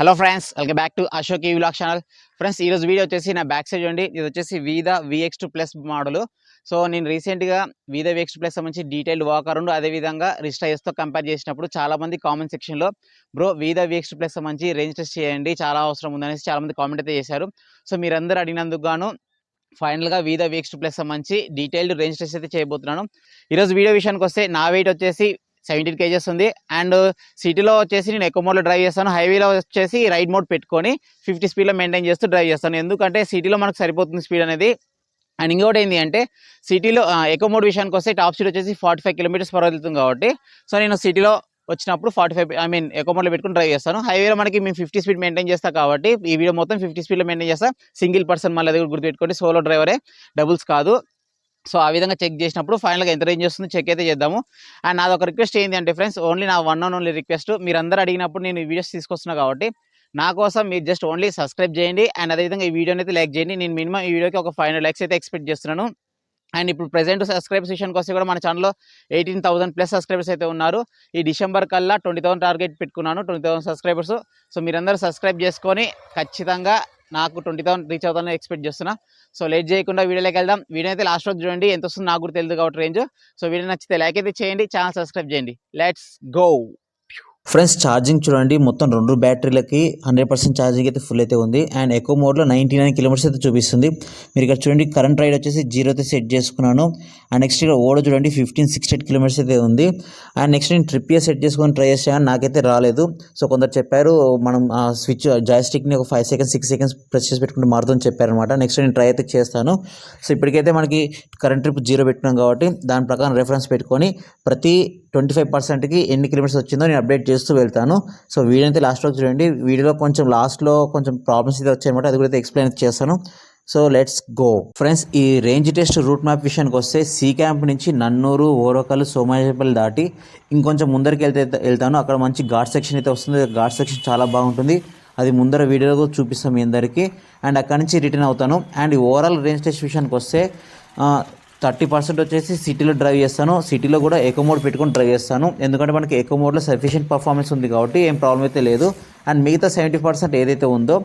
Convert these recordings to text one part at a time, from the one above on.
Hello friends welcome back to Ashok ఈ vlog channel friends ఈరోజు video వచ్చేసి నా బ్యాక్ సైడ్ చూడండి. ఇది వచ్చేసి Vida V X two plus model so నేను రీసెంట్గా Vida V X two plus సంబంధించి డీటెయిల్డ్ వాక్ అరౌండ్ అదేవిధంగా రిస్టైర్స్తో కంపేర్ చేసినప్పుడు చాలామంది కామెంట్ సెక్షన్లో bro Vida V X two plus సంబంధించి రేంజ్ టెస్ట్ చేయండి. చాలా అవసరం ఉందనేసి చాలామంది కామెంట్ అయితే చేశారు. సో మీరందరూ అడిగినందుకు గాను ఫైనల్గా Vida V X two plus సంబంధించి డీటెయిల్డ్ రేంజ్ టెస్ట్ అయితే చేయబోతున్నాను. ఈరోజు వీడియో విషయానికి వస్తే నా వెయిట్ వచ్చేసి సెవెంటీన్ కేజెస్ ఉంది. అండ్ సిటీలో వచ్చేసి నేను ఎక్కువ మోడ్లో డ్రైవ్ చేస్తాను. హైవేలో వచ్చేసి రైడ్ మోడ్ పెట్టుకొని ఫిఫ్టీ స్పీడ్లో మెయింటైన్ చేస్తూ డ్రైవ్ చేస్తాను. ఎందుకంటే సిటీలో మనకు సరిపోతుంది స్పీడ్ అనేది. అండ్ ఇంకోటి ఏంటి అంటే సిటీలో ఎక్కువ మోడ్ విషయానికి వస్తే టాప్ స్పీడ్ వచ్చేసి ఫార్టీ ఫైవ్ కిలోమీటర్స్ పర్ వెళ్తుంది కాబట్టి సో నేను సిటీలో వచ్చినప్పుడు ఫార్టీ ఫైవ్ ఐ మీన్ ఎక్కువ మోడ్లో పెట్టుకుని డ్రైవ్ చేస్తాను. హైవేలో మనకి మేము ఫిఫ్టీ స్పీడ్ మెయింటైన్ చేస్తాం కాబట్టి ఈ వీడియో మొత్తం ఫిఫ్టీ స్పీడ్లో మెయింటైన్ చేస్తాం. సింగిల్ పర్సన్ మళ్ళీ అది కూడా గుర్తుపెట్టుకోండి సోలో డ్రైవరే డబుల్స్ కాదు. సో ఆ విధంగా చెక్ చేసినప్పుడు ఫైనల్గా ఎంత రేంజ్ వస్తుంది చెక్ అయితే చేద్దాము. అండ్ నాది ఒక రిక్వెస్ట్ ఏంటి అంటే ఫ్రెండ్స్ ఓన్లీ నా వన్ అండ్ ఓన్లీ రిక్వెస్ట్. మీరందరూ అడిగినప్పుడు నేను ఈ వీడియోస్ తీసుకొస్తున్నా కాబట్టి నా కోసం మీరు జస్ట్ ఓన్లీ సబ్స్క్రైబ్ చేయండి. అండ్ అదేవిధంగా ఈ వీడియోని అయితే లైక్ చేయండి. నేను మినిమం ఈ వీడియోకి ఒక ఫైవ్ హండ్రెడ్ లైక్స్ అయితే ఎక్స్పెక్ట్ చేస్తున్నాను. అండ్ ఇప్పుడు ప్రజెంట్ సబ్స్క్రైబర్స్ విషయానికి వస్తే కూడా మన ఛానల్లో ఎయిటీన్ థౌసండ్ ప్లస్ సబ్స్క్రైబర్స్ అయితే ఉన్నారు. ఈ డిసెంబర్ కల్లా ట్వంటీ థౌసండ్ టార్గెట్ పెట్టుకున్నాను ట్వంటీ థౌసండ్ సబ్స్క్రైబర్స్ సో మీరందరూ సబ్స్క్రైబ్ చేసుకొని ఖచ్చితంగా నాకు ట్వంటీ థౌసండ్ రీచ్ అవుతానని ఎక్స్పెక్ట్ చేస్తున్నా. సో లేట్ చేయకుండా వీడియోలోకి వెళ్దాం. వీడియో అయితే లాస్ట్ వరకు చూడండి ఎంత వస్తుంది నాకు కూడా తెలియదు కాబట్టి రేంజ్ సో వీడియో నచ్చితే లైక్ అయితే చేయండి ఛానల్ సబ్స్క్రైబ్ చేయండి. లెట్స్ గో ఫ్రెండ్స్ ఛార్జింగ్ చూడండి. మొత్తం రెండు బ్యాటరీలకి హండ్రెడ్ పర్సెంట్ ఛార్జింగ్ అయితే ఫుల్ అయితే ఉంది. అండ్ ఎక్కువ మోడ్లో నైంటీ నైన్ కిలోమీటర్స్ అయితే చూపిస్తుంది. మీరు ఇక్కడ చూడండి కరెంట్ రైడ్ వచ్చేసి జీరో అయితే సెట్ చేసుకున్నాను. అండ్ నెక్స్ట్ ఇక్కడ ఓడ చూడండి ఫిఫ్టీన్ సిక్స్టీ ఎయిట్ కిలోమీటర్స్ అయితే ఉంది. అండ్ నెక్స్ట్ నేను ట్రిప్ సెట్ చేసుకొని ట్రై చేసాను నాకైతే రాలేదు. సో కొందరు చెప్పారు మనం ఆ స్విచ్ జాయిస్టిక్ని ఒక five seconds six seconds press చేసి పెట్టుకుంటే మారుతుందని చెప్పారనమాట నెక్స్ట్ నేను ట్రై అయితే చేస్తాను. సో ఇప్పటికైతే మనకి కరెంట్ ట్రిప్ జీరో పెట్టినాం కాబట్టి దాని ప్రకారం రెఫరెన్స్ పెట్టుకొని ప్రతి ట్వంటీ ఫైవ్ పర్సెంట్కి ఎన్ని కిలోమీటర్స్ వచ్చిందో నేను అప్డేట్ చేస్తూ వెళ్తాను. సో వీడియో అయితే లాస్ట్ వరకు చూడండి. వీడియోలో కొంచెం లాస్ట్లో కొంచెం ప్రాబ్లమ్స్ అయితే వచ్చాయన్నమాట. అది కూడా అయితే ఎక్స్ప్లెయిన్ చేస్తాను. So let's go. ఫ్రెండ్స్ ఈ రేంజ్ టెస్ట్ రూట్ మ్యాప్ విషయానికి వస్తే సీ క్యాంప్ నుంచి నన్నూరు ఓరకల్ సోమాజపల్లి దాటి ఇంకొంచెం ముందరికి వెళ్తే వెళ్తాను. అక్కడ మంచి ఘాట్ సెక్షన్ అయితే వస్తుంది. ఘాట్ సెక్షన్ చాలా బాగుంటుంది. అది ముందర వీడియోలో చూపిస్తాం మీ అందరికీ. అండ్ అక్కడి నుంచి రిటర్న్ అవుతాను. అండ్ ఓవరాల్ రేంజ్ టెస్ట్ విషయానికి వస్తే థర్టీ పర్సెంట్ వచ్చేసి సిటీలో డ్రైవ్ చేస్తాను. సిటీలో కూడా ఎకో మోడ్ పెట్టుకొని డ్రైవ్ చేస్తాను. ఎందుకంటే మనకి ఎకో మోడ్లో సఫిషియెంట్ పర్ఫార్మెన్స్ ఉంది కాబట్టి ఏం ప్రాబ్లం అయితే లేదు. అండ్ మిగతా సెవెంటీ పర్సెంట్ ఏదైతే ఉందో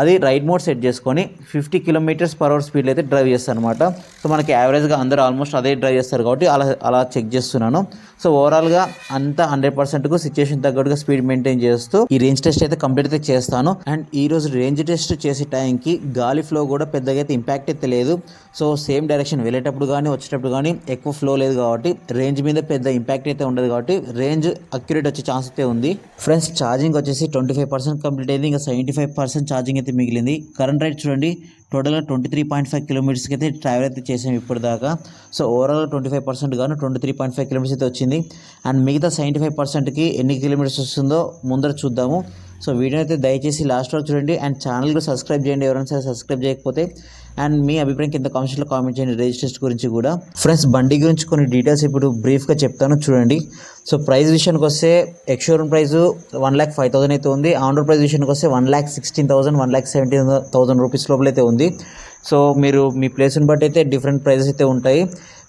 అది రైడ్ మోడ్ సెట్ చేసుకొని fifty kilometres per hour speed అయితే డ్రైవ్ చేస్తాను అనమాట సో మనకి యావరేజ్గా అందరూ ఆల్మోస్ట్ అదే డ్రైవ్ చేస్తారు కాబట్టి అలా అలా చెక్ చేస్తున్నాను. సో ఓవరాల్గా అంతా హండ్రెడ్ పర్సెంట్కు సిచ్యువేషన్ తగ్గట్టుగా స్పీడ్ మెయింటైన్ చేస్తూ ఈ రేంజ్ టెస్ట్ అయితే కంప్లీట్ అయితే చేస్తాను. అండ్ ఈ రోజు రేంజ్ టెస్ట్ చేసే టైంకి గాలి ఫ్లో కూడా పెద్దగా అయితే ఇంపాక్ట్ అయితే లేదు. సో సేమ్ డైరెక్షన్ వెళ్ళేటప్పుడు కానీ వచ్చేటప్పుడు కానీ ఎక్కువ ఫ్లో లేదు కాబట్టి రేంజ్ మీద పెద్ద ఇంపాక్ట్ అయితే ఉండదు కాబట్టి రేంజ్ అక్యురేట్ వచ్చే ఛాన్స్ అయితే ఉంది. ఫ్రెండ్స్ ఛార్జింగ్ వచ్చేసి ట్వంటీ ఫైవ్ పర్సెంట్ కంప్లీట్ అయింది. ఇంకా సెవెంటీ ఫైవ్ పర్సెంట్ ఛార్జింగ్ అయితే మిగిలింది. కరెంట్ రైట్ చూడండి టోటల్గా ట్వంటీ త్రీ పాయింట్ ఫైవ్ కిలోమీటర్స్కి అయితే ట్రావెల్ అయితే చేసాం ఇప్పటిదాకా. So overall twenty five percent గాను twenty three point five kilometres అయితే వచ్చింది. అండ్ మిగతా సెవెంటీ ఫైవ్ పర్సెంట్కి ఎన్ని కిలోమీటర్స్ వస్తుందో ముందర చూద్దాము. సో వీడియో అయితే దయచేసి లాస్ట్ వరకు చూడండి. అండ్ ఛానల్ సబ్స్క్రైబ్ చేయండి. ఎవరైనా సరే సబ్స్క్రైబ్ చేయకపోతే అండ్ మీ అభిప్రాయం కింద కామెంట్స్లో కామెంట్ చేయండి. రిజిస్ట్రేషన్ గురించి కూడా. ఫ్రెండ్స్ బండి గురించి కొన్ని డీటెయిల్స్ ఇప్పుడు బ్రీఫ్గా చెప్తాను. చూడండి. సో ప్రైస్ విషయానికి వస్తే ex showroom price one lakh five thousand అయితే ఉంది. ఆన్ రోడ్ ప్రైస్ విషయానికి వస్తే one lakh sixteen thousand one lakh seventeen thousand rupees లోపల అయితే ఉంది. సో మీరు మీ ప్లేస్ని బట్టి అయితే డిఫరెంట్ ప్రైజెస్ అయితే ఉంటాయి.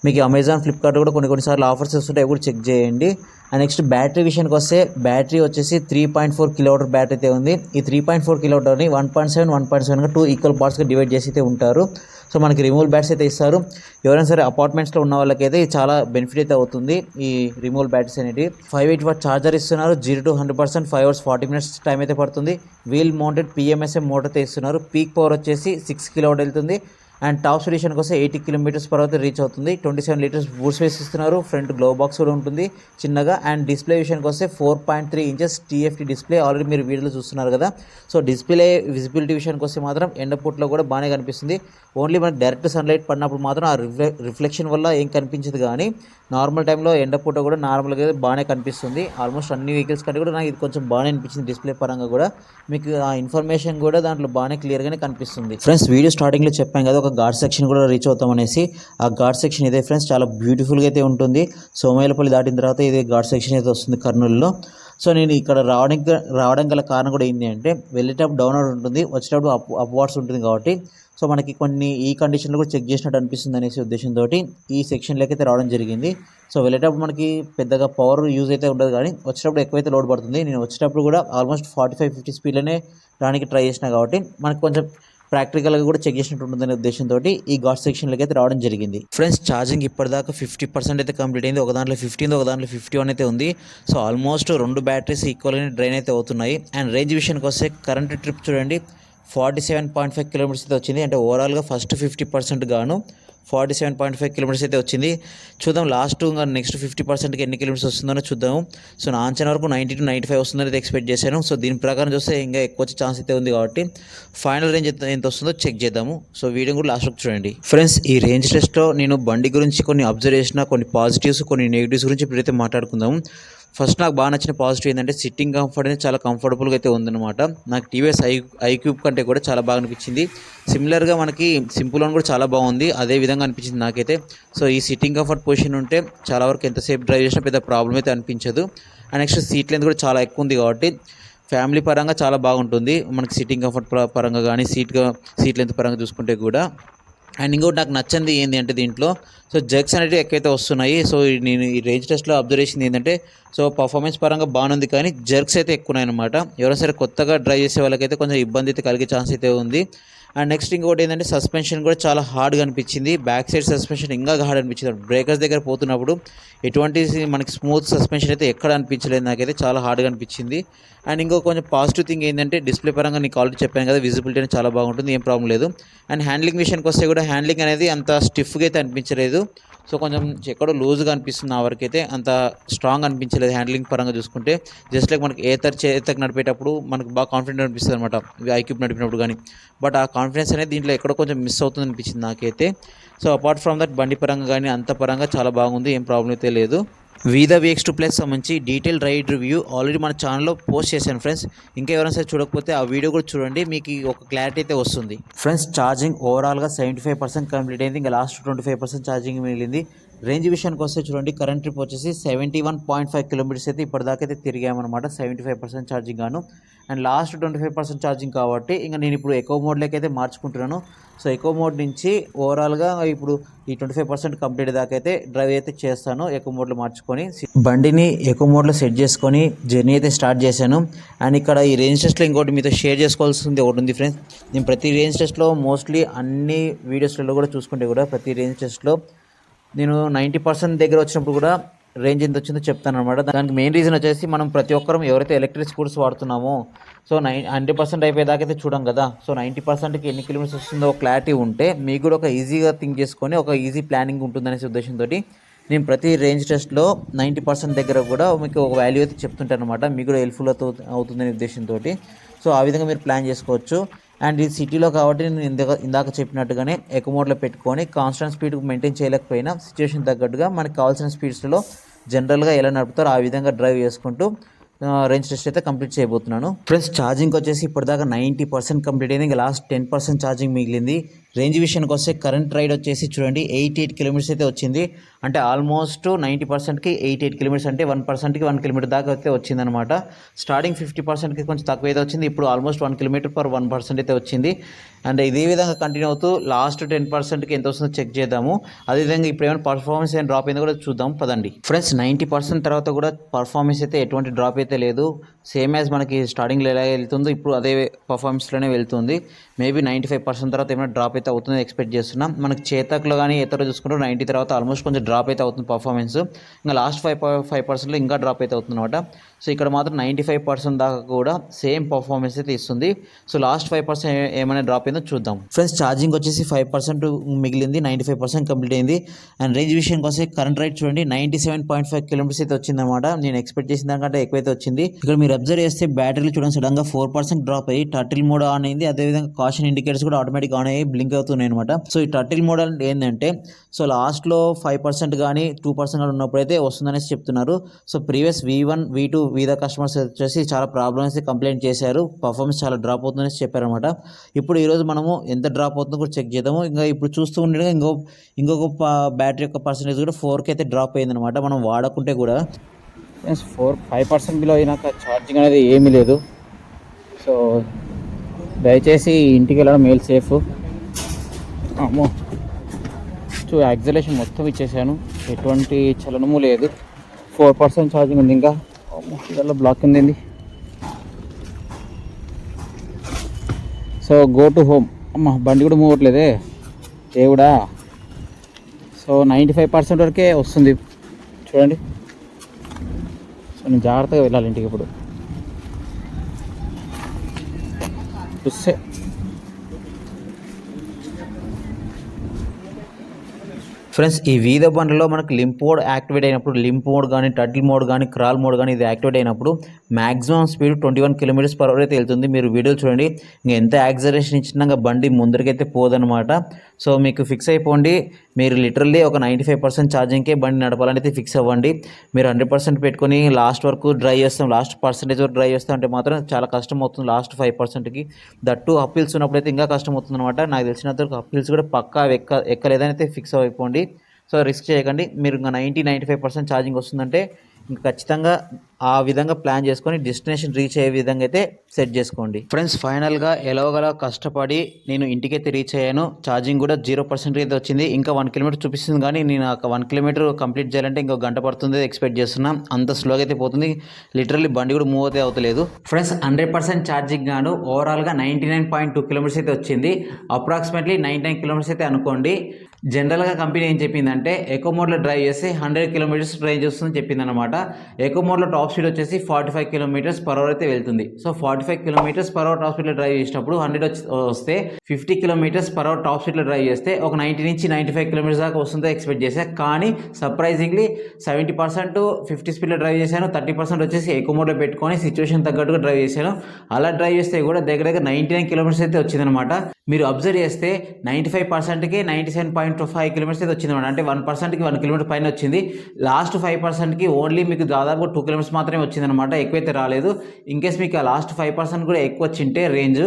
మీకు అమెజాన్ ఫ్లిప్కార్ట్ కూడా కొన్ని కొన్నిసార్లు ఆఫర్స్ వస్తుంటాయి. అవి కూడా చెక్ చేయండి. అండ్ నెక్స్ట్ బ్యాటరీ విషయానికి వస్తే బ్యాటరీ వచ్చేసి three point four kilometre battery అయితే ఉంది. ఈ three point four కిలోమీటర్ని one point seven one point సెవెన్గా two equal పార్ట్స్గా డివైడ్ చేసి అయితే ఉంటారు. సో మనకి రిమూవల్ బ్యాట్స్ అయితే ఇస్తారు. ఎవరైనా సరే అపార్ట్మెంట్స్లో ఉన్న వాళ్ళకైతే ఇది చాలా బెనిఫిట్ అయితే అవుతుంది ఈ రిమూవల్ బ్యాటరీస్ అనేవి ఫైవ్ ఎయిట్ వాట్ ఛార్జర్ ఇస్తున్నారు. Zero to hundred percent five hours forty minutes time అయితే పడుతుంది. Wheel mounted P M S M motor అయితే ఇస్తున్నారు. పీక్ పవర్ వచ్చేసి సిక్స్ కిలోవాట్ వెళ్తుంది. అండ్ టాప్ స్టేషన్కి కోసం eighty kilometres per hour reach అవుతుంది. Twenty seven litres boot space ఇస్తున్నారు. ఫ్రంట్ గ్లో బాక్స్ కూడా ఉంటుంది చిన్నగా. అండ్ డిస్ప్లే విషయానికి వస్తే four point three inches T F T display already మీరు వీడియోలో చూస్తున్నారు కదా. సో డిస్ప్లే విజిబిలిటీ విషయానికి వస్తే మాత్రం ఎండపూట్లో కూడా బాగానే కనిపిస్తుంది. ఓన్లీ మనకి డైరెక్ట్ సన్లైట్ పడినప్పుడు మాత్రం ఆ రిఫ్లెక్షన్ వల్ల ఏం కనిపించదు కానీ నార్మల్ టైంలో ఎండపూట కూడా నార్మల్గా బాగానే కనిపిస్తుంది. ఆల్మోస్ట్ అన్ని వెహికల్స్ కంటే కూడా నాకు ఇది కొంచెం బాగానే అనిపించింది డిస్ప్లే పరంగా కూడా. మీకు ఆ ఇన్ఫర్మేషన్ కూడా దాంట్లో బాగానే క్లియర్గానే కనిపిస్తుంది. ఫ్రెండ్స్ వీడియో స్టార్టింగ్లో చెప్పాం కదా ఒక గాడ్ సెక్షన్ కూడా రీచ్ అవుతాం అనేసి. ఆ గాడ్ సెక్షన్ ఇదే ఫ్రెండ్స్ చాలా బ్యూటిఫుల్గా అయితే ఉంటుంది. సోమయ్యలపల్లి దాటిన తర్వాత ఇది గాడ్ సెక్షన్ అయితే వస్తుంది కర్నూలులో. సో నేను ఇక్కడ రావడానికి రావడం గల కారణం కూడా ఏంటి అంటే వెళ్ళేటప్పుడు డౌన్ ఉంటుంది వచ్చేటప్పుడు అప్ అప్వార్డ్స్ ఉంటుంది కాబట్టి. సో మనకి కొన్ని ఈ కండిషన్లు కూడా చెక్ చేసినట్టు అనిపిస్తుంది అనేసి ఉద్దేశంతో ఈ సెక్షన్లోకి అయితే రావడం జరిగింది. సో వెళ్ళేటప్పుడు మనకి పెద్దగా పవర్ యూజ్ అయితే ఉండదు కానీ వచ్చేటప్పుడు ఎక్కువైతే లోడ్ పడుతుంది. నేను వచ్చేటప్పుడు కూడా ఆల్మోస్ట్ ఫార్టీ ఫైవ్ ఫిఫ్టీ స్పీడ్లోనే రానికి ట్రై చేసిన కాబట్టి మనకు కొంచెం ప్రాక్టికల్గా కూడా చెక్ చేసినట్టు ఉంటుందనే ఉద్దేశంతో ఈ ఘాట్ సెక్షన్లోకి అయితే రావడం జరిగింది. ఫ్రెండ్స్ ఛార్జింగ్ ఇప్పటిదాకా ఫిఫ్టీ పర్సెంట్ అయితే కంప్లీట్ అయింది. ఒక దాంట్లో ఫిఫ్టీన్ ఒక దాంట్లో ఫిఫ్టీ వన్ అయితే ఉంది. సో ఆల్మోస్ట్ రెండు బ్యాటరీస్ ఈక్వల్గా డ్రైన్ అయితే అవుతున్నాయి. అండ్ రేంజ్ విషయానికి వస్తే కరెంట్ ట్రిప్ చూడండి. Forty seven point five kilometres అయితే వచ్చింది. అంటే ఓవరాల్గా ఫస్ట్ ఫిఫ్టీ పర్సెంట్ గాను forty seven point five kilometres అయితే వచ్చింది. చూద్దాం లాస్ట్ నెక్స్ట్ ఫిఫ్టీ పర్సెంట్కి ఎన్ని కిలోమీటర్స్ వస్తుందో చూద్దాము సో నా అంచనా వరకు నైంటీ టు నైంటీ ఫైవ్ వస్తుందని అయితే ఎక్స్పెక్ట్ చేశాను. సో దీని ప్రకారం చూస్తే ఇంకా ఎక్కువ వచ్చే ఛాన్స్ అయితే ఉంది కాబట్టి ఫైనల్ రేంజ్ ఎంత ఎంత వస్తుందో చెక్ చేద్దాము. సో వీడియో కూడా లాస్ట్ వరకు చూడండి. ఫ్రెండ్స్ ఈ రేంజ్ టెస్ట్లో నేను బండి గురించి కొన్ని అబ్జర్వ్ చేసిన కొన్ని పాజిటివ్స్ కొన్ని నెగిటివ్స్ గురించి ఇప్పుడైతే మాట్లాడుకుందాము ఫస్ట్ నాకు బాగా నచ్చిన పాజిటివ్ ఏంటంటే సిట్టింగ్ కంఫర్ట్ అనేది చాలా కంఫర్టబుల్గా అయితే ఉందన్నమాట. నాకు టీవీఎస్ ఐ ఐక్యూబ్ కంటే కూడా చాలా బాగా అనిపించింది. సిమిలర్గా మనకి సింపుల్ అని కూడా చాలా బాగుంది. అదే విధంగా అనిపించింది నాకైతే. సో ఈ సిట్టింగ్ కంఫర్ట్ పొజిషన్ ఉంటే చాలా వరకు ఎంతసేపు డ్రైవ్ చేసినా పెద్ద ప్రాబ్లం అయితే అనిపించదు. అండ్ నెక్స్ట్ సీట్ లెంత్ కూడా చాలా ఎక్కువ ఉంది కాబట్టి ఫ్యామిలీ పరంగా చాలా బాగుంటుంది. మనకి సిట్టింగ్ కంఫర్ట్ పరంగా కానీ సీట్గా సీట్ లెంత్ పరంగా చూసుకుంటే కూడా. అండ్ ఇంకోటి నాకు నచ్చింది ఏంటి అంటే దీంట్లో సో జగ్స్ అనేవి ఎక్కువైతే వస్తున్నాయి. సో నేను ఈ రేంజ్ టెస్ట్లో అబ్జర్వ్ చేసింది ఏంటంటే సో పర్ఫార్మెన్స్ పరంగా బాగుంది కానీ జర్క్స్ అయితే ఎక్కువ ఉన్నాయన్నమాట. ఎవరైనా సరే కొత్తగా డ్రైవ్ చేసే వాళ్ళకైతే కొంచెం ఇబ్బంది అయితే కలిగే ఛాన్స్ అయితే ఉంది. అండ్ నెక్స్ట్ ఇంకోటి ఏంటంటే సస్పెన్షన్ కూడా చాలా హార్డ్గా అనిపించింది. బ్యాక్ సైడ్ సస్పెన్షన్ ఇంకా హార్డ్ అనిపించింది. బ్రేకర్స్ దగ్గర పోతున్నప్పుడు ఎటువంటి మనకి స్మూత్ సస్పెన్షన్ అయితే ఎక్కడ అనిపించలేదు నాకైతే. చాలా హార్డ్గా అనిపించింది. అండ్ ఇంకో కొంచెం పాజిటివ్ థింగ్ ఏంటంటే డిస్ప్లే పరంగా నీకు ఆల్రెడీ చెప్పాను కదా విజిబిలిటీ అనేది చాలా బాగుంటుంది ఏం ప్రాబ్లం లేదు. అండ్ హ్యాండ్లింగ్ విషయానికి వస్తే కూడా హ్యాండ్లింగ్ అనేది అంత స్టిఫ్గా అయితే అనిపించలేదు. సో కొంచెం ఎక్కడో లూజ్గా అనిపిస్తుంది నా వరకైతే అంత స్ట్రాంగ్ అనిపించలేదు హ్యాండ్లింగ్ పరంగా చూసుకుంటే. జస్ట్ లైక్ మనకి ఏతర్ చేతకు నడిపేటప్పుడు మనకు బాగా కాన్ఫిడెంట్ అనిపిస్తుంది అనమాట ఐక్యూప్ నడిపినప్పుడు కానీ బట్ ఆ కాన్ఫిడెన్స్ అనేది దీంట్లో ఎక్కడో కొంచెం మిస్ అవుతుంది అనిపించింది నాకైతే. సో అపార్ట్ ఫ్రమ్ దట్ బండి పరంగా కానీ అంత పరంగా చాలా బాగుంది. ఏం ప్రాబ్లం అయితే లేదు. Vida V X two plus సంబంధించి డీటెయిల్ రైడ్ రివ్యూ ఆల్రెడీ మన ఛానల్లో పోస్ట్ చేశాను ఫ్రెండ్స్. ఇంకా ఎవరైనా సరే చూడకపోతే ఆ వీడియో కూడా చూడండి. మీకు ఒక క్లారిటీ అయితే వస్తుంది. ఫ్రెండ్స్ ఛార్జింగ్ ఓవరాల్గా సెవెంటీ ఫైవ్ పర్సెంట్ కంప్లీట్ అయింది. ఇంకా last twenty five percent charging మిగిలింది. రేంజ్ విషయానికి వస్తే చూడండి కరెంట్ ట్రిప్ వచ్చేసి seventy one point five kilometres అయితే ఇప్పటిదాకా అయితే తిరిగామన్నమాట. సెవెంటీ ఫైవ్ పర్సెంట్ ఛార్జింగ్ గాను. And last twenty five percent charging కాబట్టి ఇంకా నేను ఇప్పుడు ఎకో మోడ్లోకి అయితే మార్చుకుంటున్నాను. సో ఎకో మోడ్ నుంచి ఓవరాల్గా ఇప్పుడు ఈ ట్వంటీ ఫైవ్ పర్సెంట్ కంప్లీట్ దాకా అయితే డ్రైవ్ అయితే చేస్తాను ఎకో మోడ్లో మార్చుకొని. బండిని ఎకో మోడ్లో సెట్ చేసుకొని జర్నీ అయితే స్టార్ట్ చేశాను. అండ్ ఇక్కడ ఈ రేంజ్ టెస్ట్లో ఇంకోటి మీతో షేర్ చేసుకోవాల్సింది ఒకటి ఉంది ఫ్రెండ్స్ నేను ప్రతి రేంజ్ టెస్ట్లో మోస్ట్లీ అన్ని వీడియోస్లలో కూడా చూసుకుంటే కూడా ప్రతి రేంజ్ టెస్ట్లో నేను నైంటీ పర్సెంట్ దగ్గర వచ్చినప్పుడు కూడా రేంజ్ ఎంత వచ్చిందో చెప్తాను అనమాట దానికి మెయిన్ రీజన్ వచ్చేసి మనం ప్రతి ఒక్కరం ఎవరైతే ఎలక్ట్రిక్ స్కూటర్స్ వాడుతున్నామో సో నై హండ్రెడ్ పర్సెంట్ అయిపోయేదాకైతే అయితే చూడం కదా. సో నైంటీ పర్సెంట్కి ఎన్ని కిలోమీటర్స్ వస్తుందో క్లారిటీ ఉంటే మీకు కూడా ఒక ఈజీగా థింక్ చేసుకొని ఒక ఈజీ ప్లానింగ్ ఉంటుందనే ఉద్దేశంతో నేను ప్రతి రేంజ్ టెస్ట్లో నైంటీ పర్సెంట్ దగ్గర కూడా మీకు ఒక వాల్యూ అయితే చెప్తుంటాను అనమాట మీకు కూడా హెల్ప్ఫుల్ అవుతుందనే ఉద్దేశంతో సో ఆ విధంగా మీరు ప్లాన్ చేసుకోవచ్చు. అండ్ ఇది సిటీలో కాబట్టి నేను ఇందాక ఇందాక చెప్పినట్టుగానే ఎక్కువ మోడ్లో పెట్టుకొని కాన్స్టెంట్ స్పీడ్ మెయింటైన్ చేయలేకపోయినా సిచ్యువేషన్ తగ్గట్టుగా మనకి కావాల్సిన స్పీడ్స్లో జనరల్గా ఎలా నడుపుతారో ఆ విధంగా డ్రైవ్ చేసుకుంటూ రేంజ్ టెస్ట్ అయితే కంప్లీట్ చేయబోతున్నాను. ఫ్రెండ్స్ ఛార్జింగ్ వచ్చేసి ఇప్పటిదాకా నైంటీ పర్సెంట్ కంప్లీట్ అయింది. ఇంకా లాస్ట్ టెన్ పర్సెంట్ ఛార్జింగ్ మిగిలింది. రేంజ్ విషయానికి వస్తే కరెంట్ రైడ్ వచ్చేసి చూడండి ఎయిటీ ఎయిట్ కిలోమీటర్స్ అయితే వచ్చింది. అంటే ఆల్మోస్ట్ నైంటీ పర్సెంట్కి ఎయిటీ ఎయిట్ కిలోమీటర్స్ అంటే వన్ పర్సెంట్కి వన్ కిలోమీటర్ దాకా అయితే వచ్చిందనమాట స్టార్టింగ్ ఫిఫ్టీ పర్సెంట్కి కొంచెం తక్కువ అయితే వచ్చింది. ఇప్పుడు almost one kilometre per one percent అయితే వచ్చింది. అండ్ ఇదే విధంగా కంటిన్యూ అవుతూ లాస్ట్ టెన్ పర్సెంట్కి ఎంత వస్తుందో చెక్ చేద్దాము. అదేవిధంగా ఇప్పుడు ఏమైనా పర్ఫార్మెన్స్ ఏమైనా డ్రాప్ అయిందో కూడా చూద్దాం. పదండి. ఫ్రెండ్స్ నైంటీ పర్సెంట్ తర్వాత కూడా పర్ఫార్మెన్స్ అయితే ఎటువంటి డ్రాప్ అయితే లేదు. సేమ్ యాజ్ మనకి స్టార్టింగ్లో ఎలా వెళ్తుందో ఇప్పుడు అదే పర్ఫార్మెన్స్లోనే వెళ్తుంది. మేబీ నైంటీ ఫైవ్ పర్సెంట్ తర్వాత ఏమైనా డ్రాప్ అయితే అవుతుందని ఎక్స్పెక్ట్ చేస్తున్నాం. మనకు చేతకులో కానీ ఇతర చూసుకుంటే నైంటీ తర్వాత ఆల్మోస్ట్ కొంచెం డ్రాప్ అయితే అవుతుంది పర్ఫార్మెన్స్ ఇంకా లాస్ట్ ఫైవ్ ఫైవ్ పర్సెంట్లో ఇంకా డ్రాప్ అయితే అవుతుంది అనమాట సో ఇక్కడ మాత్రం నైంటీ ఫైవ్ పర్సెంట్ దాకా కూడా సేమ్ పర్ఫార్మెన్స్ అయితే ఇస్తుంది. సో లాస్ట్ ఫైవ్ పర్సెంట్ ఏమైనా డ్రాప్ అయిందో చూద్దాం. ఫ్రెండ్స్ ఛార్జింగ్ వచ్చేసి ఫైవ్ పర్సెంట్ మిగిలింది నైంటీ ఫైవ్ పర్సెంట్ కంప్లీట్ అయింది. అండ్ రేంజ్ విషయానికి వస్తే కరెంట్ రైట్ చూడండి ninety seven point five kilometres అయితే వచ్చిందన్నమాట. నేను ఎక్స్పెక్ట్ చేసిన దానికంటే ఎక్కువైతే వచ్చింది. ఇక్కడ మీరు అబ్జర్వ్ చేస్తే బ్యాటరీలు చూడండి సడన్గా ఫోర్ పర్సెంట్ డ్రాప్ అయ్యి టర్టిల్ మోడ్ ఆన్ అయింది. అదేవిధంగా కాషన్ ఇండికేటర్స్ కూడా ఆటోమేటిక్ ఆన్ అయ్యి బ్లింక్ అవుతున్నాయి అనమాట సో ఈ టర్టిల్ మోడల్ ఏంటంటే సో లాస్ట్లో ఫైవ్ పర్సెంట్ కానీ టూ పర్సెంట్ కానీ ఉన్నప్పుడైతే వస్తుందనేసి చెప్తున్నారు. So previous V one V two V the customers వచ్చేసి చాలా ప్రాబ్లమ్స్ కంప్లైంట్ చేశారు. పర్ఫార్మెన్స్ చాలా డ్రాప్ అవుతుందనేసి చెప్పారనమాట ఇప్పుడు ఈరోజు మనము ఎంత డ్రాప్ అవుతుందో కూడా చెక్ చేద్దాము. ఇంకా ఇప్పుడు చూస్తూ ఉండగా ఇంకో ఇంకొక బ్యాటరీ యొక్క పర్సెంటేజ్ కూడా ఫోర్కి అయితే డ్రాప్ అయిందనమాట మనం వాడకుంటే కూడా. ఫోర్ ఫైవ్ పర్సెంట్ బిలో అయినాక ఛార్జింగ్ అనేది ఏమీ లేదు. సో దయచేసి ఇంటికి వెళ్ళడం మేలు సేఫ్ అమ్మో. చూ యాక్సలేషన్ మొత్తం ఇచ్చేసాను. ఎటువంటి చలనము లేదు. ఫోర్ పర్సెంట్ ఛార్జింగ్ ఉంది ఇంకా. అమ్మో, ఇదల్లా బ్లాక్ ఉంది సో గో టు హోమ్ అమ్మ బండి కూడా మూవ్ అవ్వట్లేదే. దేవుడా. సో నైంటీ ఫైవ్ పర్సెంట్ వరకే వస్తుంది. చూడండి. సో నేను జాగ్రత్తగా వెళ్ళాలి ఇంటికి ఇప్పుడు. చూస్తే ఫ్రెండ్స్ ఈ వీధ బండ్లో మనకు లింప్ మోడ్ యాక్టివేట్ అయినప్పుడు లింప్ మోడ్ కానీ టటిల్ మోడ్ కానీ క్రాల్ మోడ్ కానీ ఇది యాక్టివేట్ అయినప్పుడు maximum speed twenty one kilometres per hour అయితే వెళ్తుంది. మీరు వీడియో చూడండి. ఇంకా ఎంత యాక్సరేషన్ ఇచ్చినాక బండి ముందరికైతే పోదనమాట సో మీకు ఫిక్స్ అయిపోండి. మీరు లిటరల్లీ ఒక నైంటీ ఫైవ్ పర్సెంట్ ఛార్జింగ్కే బండి నడపాలని అయితే ఫిక్స్ అవ్వండి. మీరు హండ్రెడ్ పర్సెంట్ పెట్టుకొని లాస్ట్ వరకు డ్రైవ్ చేస్తాం. లాస్ట్ పర్సెంటేజ్ వరకు డ్రైవ్ చేస్తాం అంటే మాత్రం చాలా కష్టం అవుతుంది లాస్ట్ ఫైవ్ పర్సెంట్కి దట్టు అప్పీల్స్ ఉన్నప్పుడు అయితే ఇంకా కష్టం అవుతుంది అనమాట నాకు తెలిసినంత వరకు అప్పీల్స్ కూడా పక్కా ఎక్క ఎక్కలేదని అయితే ఫిక్స్ అయిపోండి. సో రిస్క్ చేయకండి. మీరు ఇంకా ninety ninety five percent charging వస్తుందంటే ఖచ్చితంగా ఆ విధంగా ప్లాన్ చేసుకొని డెస్టినేషన్ రీచ్ అయ్యే విధంగా అయితే సెట్ చేసుకోండి. ఫ్రెండ్స్ ఫైనల్గా ఎలాగలా కష్టపడి నేను ఇంటికైతే రీచ్ అయ్యాను. ఛార్జింగ్ కూడా జీరో పర్సెంట్ అయితే వచ్చింది. ఇంకా వన్ కిలోమీటర్ చూపిస్తుంది కానీ నేను ఒక వన్ కిలోమీటర్ కంప్లీట్ చేయాలంటే ఇంకో గంట పడుతుంది ఎక్స్పెక్ట్ చేస్తున్నా. అంత స్లోగా అయితే పోతుంది. లిటరల్లీ బండి కూడా మూవ్ అయితే అవుతలేదు. ఫ్రెండ్స్ హండ్రెడ్ పర్సెంట్ ఛార్జింగ్ గాను ఓవరాల్గా ninety nine point two kilometres అయితే వచ్చింది. అప్రాక్సిమేట్లీ నైన్ నైన్ కిలోమీటర్స్ అయితే అనుకోండి. జనరల్గా కంపెనీ ఏం చెప్పిందంటే ఎకో మోడ్లో డ్రైవ్ చేస్తే హండ్రెడ్ కిలోమీటర్స్ రేంజ్ వస్తుందని చెప్పిందనమాట ఎకో మోడ్లో టాప్ స్పీడ్ వచ్చేసి forty five kilometres per hour అయితే వెళ్తుంది. So forty five kilometres per hour top స్పీడ్లో డ్రైవ్ చేసినప్పుడు హండ్రెడ్ వస్తే fifty kilometres per hour top స్పీడ్లో డ్రైవ్ చేస్తే ఒక నైంటీ నుంచి నైంటీ ఫైవ్ కిలోమీటర్స్ దాకా వస్తుందో ఎక్స్పెక్ట్ చేశా. కానీ సర్ప్రైజింగ్లీ సెవెంటీ పర్సెంట్ ఫిఫ్టీ స్పీడ్లో డ్రైవ్ చేశాను. థర్టీ పర్సెంట్ వచ్చేసి ఎకో మోడ్లో పెట్టుకొని సిచ్యువేషన్ తగ్గట్టుగా డ్రైవ్ చేశాను. అలా డ్రైవ్ చేస్తే కూడా దగ్గర దగ్గర నైంటీ నైన్ కిలోమీటర్స్ అయితే వచ్చిందనమాట మీరు అబ్జర్వ్ చేస్తే నైంటీ ఫైవ్ పర్సెంట్కి ninety seven point five kilometres అయితే వచ్చిందన్నమాట అంటే వన్ పర్సెంట్కి వన్ కిలోమీటర్ పైన వచ్చింది. లాస్ట్ ఫైవ్ పర్సెంట్కి ఓన్లీ మీకు దాదాపు టూ కిలోమీటర్స్ మాత్రమే వచ్చిందనమాట ఎక్కువైతే రాలేదు. ఇన్కేస్ మీకు ఆ లాస్ట్ ఫైవ్ పర్సెంట్ కూడా ఎక్కువ వచ్చింటే రేంజ్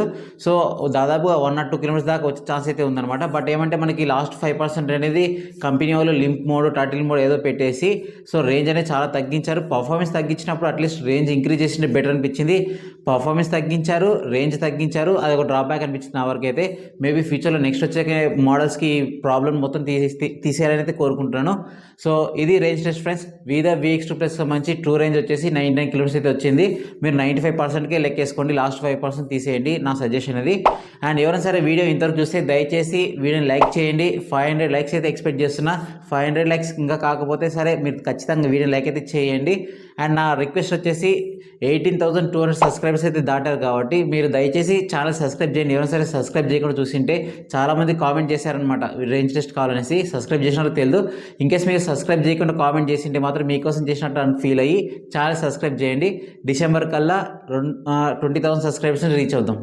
సో దాదాపు వన్ ఆర్ టూ కిలోమీటర్స్ దాకా వచ్చే ఛాన్స్ అయితే ఉందన్నమాట. బట్ ఏమంటే మనకి లాస్ట్ ఫైవ్ పర్సెంట్ అనేది కంపెనీ వాళ్ళు లింక్ మోడ్ టటిల్ మోడ్ ఏదో పెట్టేసి సో రేంజ్ అనేది చాలా తగ్గించారు. పర్ఫార్మెన్స్ తగ్గించినప్పుడు అట్లీస్ట్ రేంజ్ ఇంక్రీజ్ చేసింటే బెటర్ అనిపించింది. పర్ఫార్మెన్స్ తగ్గించారు రేంజ్ తగ్గించారు. అది ఒక డ్రాబ్యాక్ అనిపించింది నా వరకు అయితే. మేబీ ఫ్యూచర్లో నెక్స్ట్ వచ్చే మోడల్స్కి ప్రాబ్లం మొత్తం తీసి తీసేయాలని అయితే కోరుకుంటున్నాను. సో ఇది range test friends. Vida VX two plus సంబంధించి టూ రేంజ్ వచ్చేసి నైంటీ నైన్ కిలోమీటర్స్ అయితే వచ్చింది. మీరు నైంటీ ఫైవ్ పర్సెంట్కే లెక్కేసుకోండి. లాస్ట్ ఫైవ్ పర్సెంట్ తీసేయండి నా సజెషన్ అది. అండ్ ఎవరైనా సరే వీడియో ఇంతవరకు చూస్తే దయచేసి వీడియోని లైక్ చేయండి. ఫైవ్ హండ్రెడ్ లైక్స్ అయితే ఎక్స్పెక్ట్ చేస్తున్నా. ఫైవ్ హండ్రెడ్ లైక్స్ ఇంకా కాకపోతే సరే మీరు ఖచ్చితంగా వీడియో లైక్ అయితే చేయండి. అండ్ నా రిక్వెస్ట్ వచ్చేసి eighteen thousand two hundred subscribers అయితే దాటారు కాబట్టి మీరు దయచేసి ఛానల్ సబ్స్క్రైబ్ చేయండి. ఎవరైనా సరే సబ్స్క్రైబ్ చేయకుండా చూసింటే చాలామంది కామెంట్ చేశారనమాట రేంజ్ టెస్ట్ కావాలనేసి సబ్స్క్రైబ్ చేసినట్టు తెలియదు ఇన్కేస్ మీరు సబ్స్క్రైబ్ చేయకుండా కామెంట్ చేసింటే మాత్రం మీకోసం చేసినట్టు అని ఫీల్ అయ్యి ఛానల్ సబ్స్క్రైబ్ చేయండి. డిసెంబర్ కల్లా రెండు ట్వంటీ థౌసండ్ సబ్స్క్రైబర్స్ని రీచ్ అవుదాం